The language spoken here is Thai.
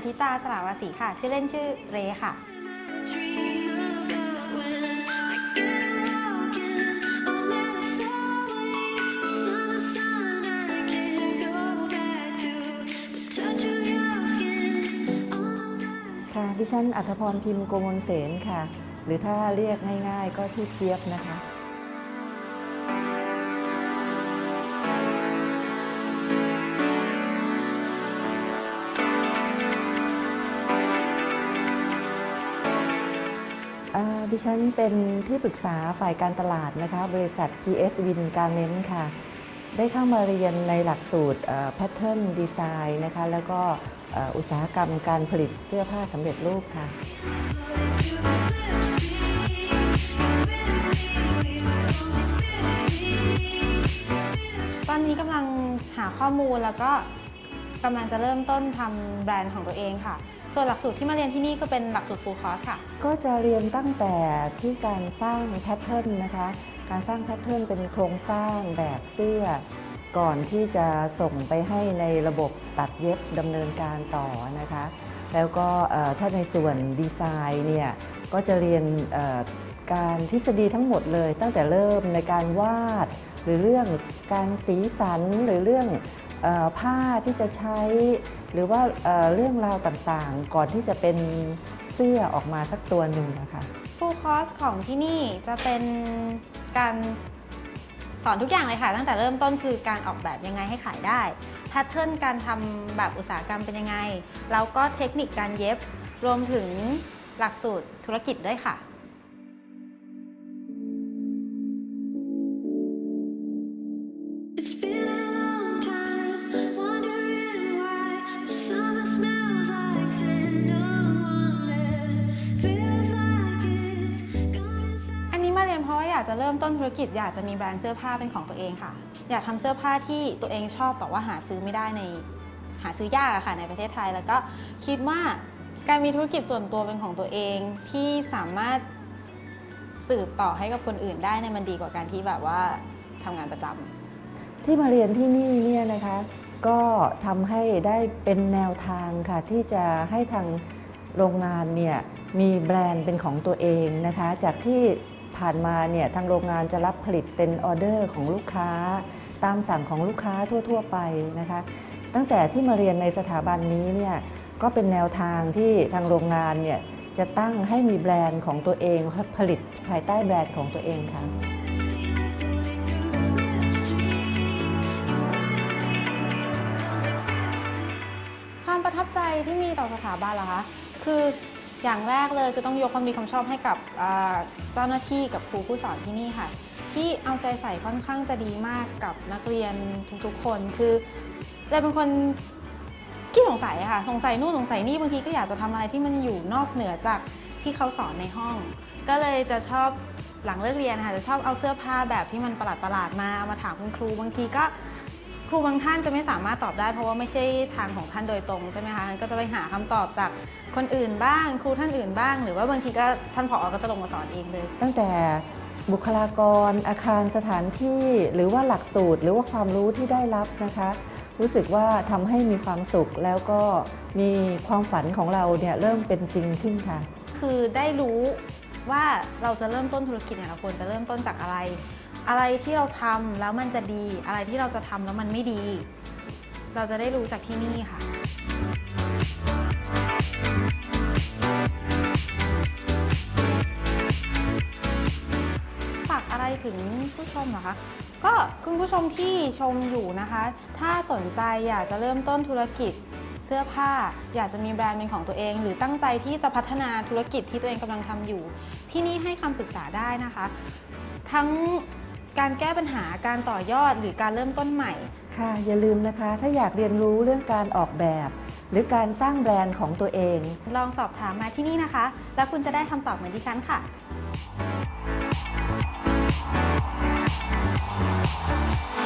อาทิตา สลาวาสีค่ะ ชื่อเล่นชื่อเรค่ะ ค่ะ ดิฉันอัธพรพิมพ์โกมลเสนค่ะ หรือถ้าเรียกง่ายๆ ก็ชื่อเจี๊ยบนะคะ ดิฉันเป็นที่ปรึกษาฝ่ายการตลาดนะคะ บริษัท PS Win Garment ค่ะ ได้เข้ามาเรียนในหลักสูตรแพทเทิร์นดีไซน์นะคะ แล้วก็อุตสาหกรรมการผลิตเสื้อผ้าสำเร็จรูปค่ะ ตอนนี้กำลังหาข้อมูลแล้วก็กำลังจะเริ่มต้นทำแบรนด์ของตัวเองค่ะ ส่วนหลักสูตรที่มาเรียนที่นี่ก็เป็นหลักสูตร full course ค่ะ ก็จะเรียนตั้งแต่ที่การสร้างแพทเทิร์นนะคะ การสร้างแพทเทิร์นเป็นโครงสร้างแบบเสื้อ ก่อนที่จะส่งไปให้ในระบบตัดเย็บดำเนินการต่อนะคะ แล้วก็ถ้าในส่วนดีไซน์เนี่ยก็จะเรียนการทฤษฎีทั้งหมดเลยตั้งแต่เริ่มในการวาด หรือเรื่องการสีสันหรือเรื่องออผ้าที่จะใช้ หรือว่าเเรื่องราวต่างๆ ก่อนที่จะเป็นเสื้อออกมาสักตัวหนึ่งนะคะ full course ของที่นี่จะเป็นการสอนทุกอย่างเลยค่ะ ตั้งแต่เริ่มต้นคือการออกแบบยังไงให้ขายได้แพทเทิร์นการทำแบบอุตสาหกรรมเป็นยังไง แล้วก็เทคนิคการเย็บรวมถึงหลักสูตรธุรกิจด้วยค่ะ รียนเพราะว่าอยากจะเริ่มต้นธุรกิจอยากจะมีแบรนด์เสื้อผ้าเป็นของตัวเองค่ะ อยากทำเสื้อผ้าที่ตัวเองชอบแต่ว่าหาซื้อไม่ได้ในหาซื้อยากอะค่ะในประเทศไทย แล้วก็คิดว่าการมีธุรกิจส่วนตัวเป็นของตัวเองที่สามารถสืบต่อให้กับคนอื่นได้เนี่ยมันดีกว่าการที่แบบว่าทำงานประจำที่มาเรียนที่นี่เนี่ยนะคะก็ทำให้ได้เป็นแนวทางค่ะ ที่จะให้ทางโรงงานเนี่ยมีแบรนด์เป็นของตัวเองนะคะ จากที่ ผ่านมาเนี่ยทางโรงงานจะรับผลิตเป็นออเดอร์ของลูกค้า ตามสั่งของลูกค้าทั่ว ๆ ไปนะคะ ตั้งแต่ที่มาเรียนในสถาบันนี้เนี่ยก็เป็นแนวทางที่ทางโรงงานเนี่ยจะตั้งให้มีแบรนด์ของตัวเองผลิตภายใต้แบรนด์ของตัวเองค่ะความประทับใจที่มีต่อสถาบันเหรอคะ คือ อย่างแรกเลยคือต้องยกความดีความชอบให้กับเจ้าหน้าที่กับครูผู้สอนที่นี่ค่ะ ที่เอาใจใส่ค่อนข้างจะดีมากกับนักเรียนทุกๆ คน คือเลยเป็นคนขี้สงสัยค่ะ สงสัยนู่นสงสัยนี่บางทีก็อยากจะทำอะไรที่มันอยู่นอกเหนือจากที่เขาสอนในห้อง ก็เลยจะชอบหลังเลิกเรียนนะคะจะชอบเอาเสื้อผ้าแบบที่มันประหลาดๆมาเอามาถามคุณครู บางทีก็ ครูบางท่านจะไม่สามารถตอบได้เพราะว่าไม่ใช่ทางของท่านโดยตรงใช่ไหมคะก็จะไปหาคำตอบจากคนอื่นบ้าง ครูท่านอื่นบ้าง หรือว่าบางทีก็ท่านผอก็จะลงมาสอนเองเลย ตั้งแต่บุคลากรอาคารสถานที่หรือว่าหลักสูตรหรือว่าความรู้ที่ได้รับนะคะ รู้สึกว่าทำให้มีความสุขแล้วก็มีความฝันของเราเนี่ยเริ่มเป็นจริงขึ้นค่ะ คือได้รู้ว่าเราจะเริ่มต้นธุรกิจเนี่ยเราควรจะเริ่มต้นจากอะไร อะไรที่เราทำแล้วมันจะดี อะไรที่เราจะทำแล้วมันไม่ดี เราจะได้รู้จากที่นี่ค่ะ ฝากอะไรถึงผู้ชมเหรอคะก็คุณผู้ชมที่ชมอยู่นะคะ ถ้าสนใจอยากจะเริ่มต้นธุรกิจเสื้อผ้า อยากจะมีแบรนด์เป็นของตัวเอง หรือตั้งใจที่จะพัฒนาธุรกิจที่ตัวเองกำลังทำอยู่ ที่นี่ให้คำปรึกษาได้นะคะ ทั้ง การแก้ปัญหาการต่อยอดหรือการเริ่มต้นใหม่ ค่ะอย่าลืมนะคะ ถ้าอยากเรียนรู้เรื่องการออกแบบ หรือการสร้างแบรนด์ของตัวเอง ลองสอบถามมาที่นี่นะคะ แล้วคุณจะได้คำตอบเหมือนดิฉันค่ะ I